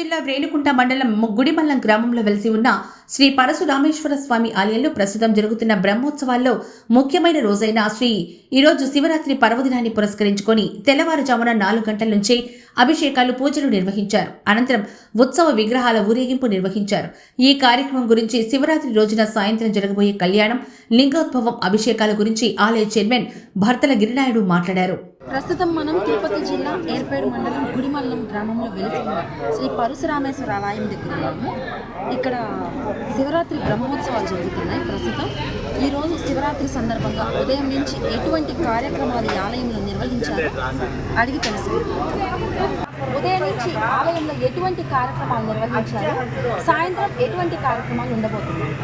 జిల్లా రేణుకుంట మండలం గుడిమల్లం గ్రామంలో వెలిసి ఉన్న శ్రీ పరశురామేశ్వర స్వామి ఆలయంలో ప్రస్తుతం జరుగుతున్న బ్రహ్మోత్సవాల్లో ముఖ్యమైన రోజైన శ్రీ ఈరోజు శివరాత్రి పర్వదినాన్ని పురస్కరించుకొని తెల్లవారుజామున నాలుగు గంటల నుంచే అభిషేకాలు పూజలు నిర్వహించారు. అనంతరం ఉత్సవ విగ్రహాల ఊరేగింపు నిర్వహించారు. ఈ కార్యక్రమం గురించి శివరాత్రి రోజున సాయంత్రం జరగబోయే కళ్యాణం లింగోద్భవం అభిషేకాల గురించి ఆలయ చైర్మన్ భర్తల గిరినాయుడు మాట్లాడారు. ప్రస్తుతం మనం తిరుపతి జిల్లా ఏర్పేడు మండలం గుడిమల్లం గ్రామంలో వెలిసి శ్రీ పరశురామేశ్వర ఆలయం దగ్గర ఉన్నాము. ఇక్కడ శివరాత్రి బ్రహ్మోత్సవాలు జరుగుతున్నాయి ప్రస్తుతం. ఈరోజు శివరాత్రి సందర్భంగా ఉదయం నుంచి ఎటువంటి కార్యక్రమాలు ఈ ఆలయంలో నిర్వహించారో? అడిగి తెలుసుకుందాం. ఉదయం నుంచి ఆలయంలో ఎటువంటి కార్యక్రమాలు నిర్వహించారో? సాయంత్రం ఎటువంటి కార్యక్రమాలు ఉండబోతున్నాయి?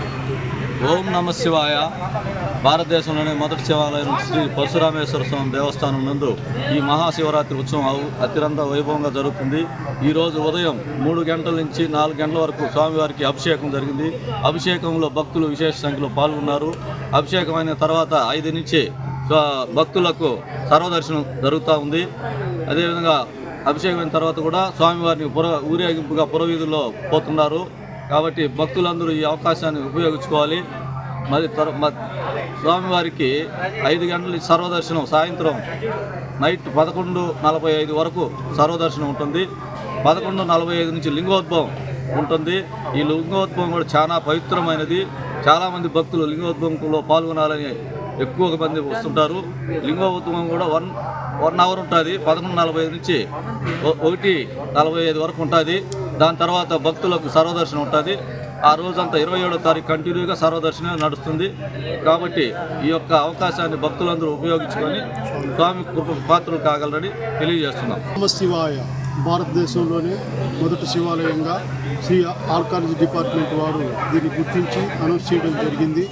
ఓం నమ శివాయ. భారతదేశంలోని మొదటి శివాలయం శ్రీ పరశురామేశ్వర స్వామి దేవస్థానం నందు ఈ మహాశివరాత్రి ఉత్సవం అతిరంత అత్యంత వైభవంగా జరుగుతుంది. ఈరోజు ఉదయం మూడు గంటల నుంచి నాలుగు గంటల వరకు స్వామివారికి అభిషేకం జరిగింది. అభిషేకంలో భక్తులు విశేష సంఖ్యలో పాల్గొన్నారు. అభిషేకం అయిన తర్వాత ఐదు నుంచి భక్తులకు సర్వదర్శనం జరుగుతూ ఉంది. అదేవిధంగా అభిషేకమైన తర్వాత కూడా స్వామివారిని పుర ఊరేగింపుగా పురవీధుల్లో పోతున్నారు. కాబట్టి భక్తులందరూ ఈ అవకాశాన్ని ఉపయోగించుకోవాలి. మరి తర్ స్వామివారికి ఐదు గంటల సర్వదర్శనం సాయంత్రం నైట్ పదకొండు నలభై ఐదు వరకు సర్వదర్శనం ఉంటుంది. పదకొండు నలభై ఐదు నుంచి లింగోద్భవం ఉంటుంది. ఈ లింగోద్భవం కూడా చాలా పవిత్రమైనది. చాలామంది భక్తులు లింగోద్భవంలో పాల్గొనాలని ఎక్కువ మంది వస్తుంటారు. లింగోద్భవం కూడా వన్ వన్ అవర్ ఉంటుంది. పదకొండు నలభై ఐదు నుంచి ఒకటి నలభై ఐదు వరకు ఉంటుంది. దాని తర్వాత భక్తులకు సర్వదర్శనం ఉంటుంది. ఆ రోజంతా ఇరవై ఏడో తారీఖు కంటిన్యూగా సర్వదర్శనం నడుస్తుంది. కాబట్టి ఈ యొక్క అవకాశాన్ని భక్తులందరూ ఉపయోగించుకొని స్వామి కృప పాత్రలు కాగలరని తెలియజేస్తున్నాం. శివాయ భారతదేశంలోనే మొదటి శివాలయంగా శ్రీ ఆర్కాలజీ డిపార్ట్మెంట్ వారు దీన్ని గుర్తించి అనౌన్స్ చేయడం జరిగింది.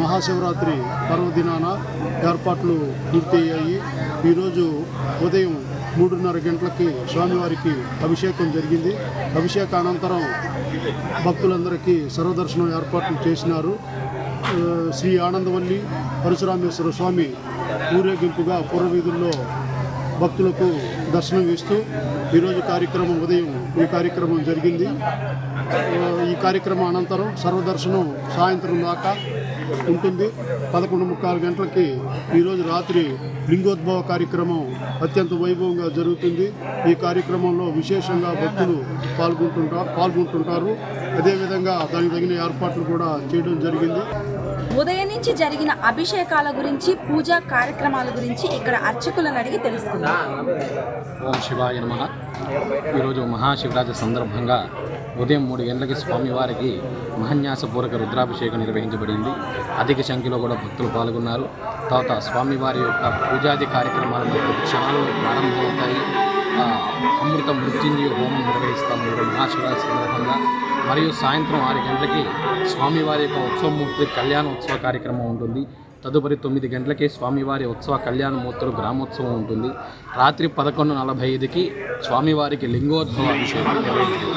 మహాశివరాత్రి పర్వదినాన ఏర్పాట్లు పూర్తయ్యాయి. ఈరోజు ఉదయం మూడున్నర గంటలకి స్వామివారికి అభిషేకం జరిగింది. అభిషేక అనంతరం భక్తులందరికీ సర్వదర్శనం ఏర్పాట్లు చేసినారు. శ్రీ ఆనందవల్లి పరశురామేశ్వర స్వామి ఊరేగింపుగా పూర్వవీధుల్లో భక్తులకు దర్శనం ఇస్తూ ఈరోజు కార్యక్రమం ఉదయం ఈ కార్యక్రమం జరిగింది. ఈ కార్యక్రమం అనంతరం సర్వదర్శనం సాయంత్రం దాకా ఉంటుంది. పదకొండు ముక్కాలు గంటలకి ఈరోజు రాత్రి లింగోద్భవ కార్యక్రమం అత్యంత వైభవంగా జరుగుతుంది. ఈ కార్యక్రమంలో విశేషంగా భక్తులు పాల్గొంటుంటారు పాల్గొంటుంటారు. అదేవిధంగా దానికి తగిన ఏర్పాట్లు కూడా చేయడం జరిగింది. ఉదయం నుంచి జరిగిన అభిషేకాల గురించి పూజా కార్యక్రమాల గురించి ఇక్కడ అర్చకులను అడిగి తెలుసుకుందాం. ఓం శివాయ నమ. ఈరోజు మహాశివరాత్రి సందర్భంగా ఉదయం మూడు గంటలకి స్వామివారికి మహన్యాసపూర్వక రుద్రాభిషేకం నిర్వహించబడింది. అధిక సంఖ్యలో కూడా భక్తులు పాల్గొన్నారు. తర్వాత స్వామివారి యొక్క పూజాది కార్యక్రమాలు మనకు క్షణాలు ప్రారంభమవుతాయి. అమృత మృత్యుంజయ హోమం నిర్వహిస్తాము మహాశివరాత్రి సందర్భంగా. మరియు సాయంత్రం ఆరు గంటలకి స్వామివారి యొక్క ఉత్సవమూర్తి కళ్యాణ ఉత్సవ కార్యక్రమం ఉంటుంది. తదుపరి తొమ్మిది గంటలకి స్వామివారి ఉత్సవ కళ్యాణమూర్తులు గ్రామోత్సవం ఉంటుంది. రాత్రి పదకొండు నలభై ఐదుకి స్వామివారికి లింగోద్భవ అభిషేకం నిర్వహించారు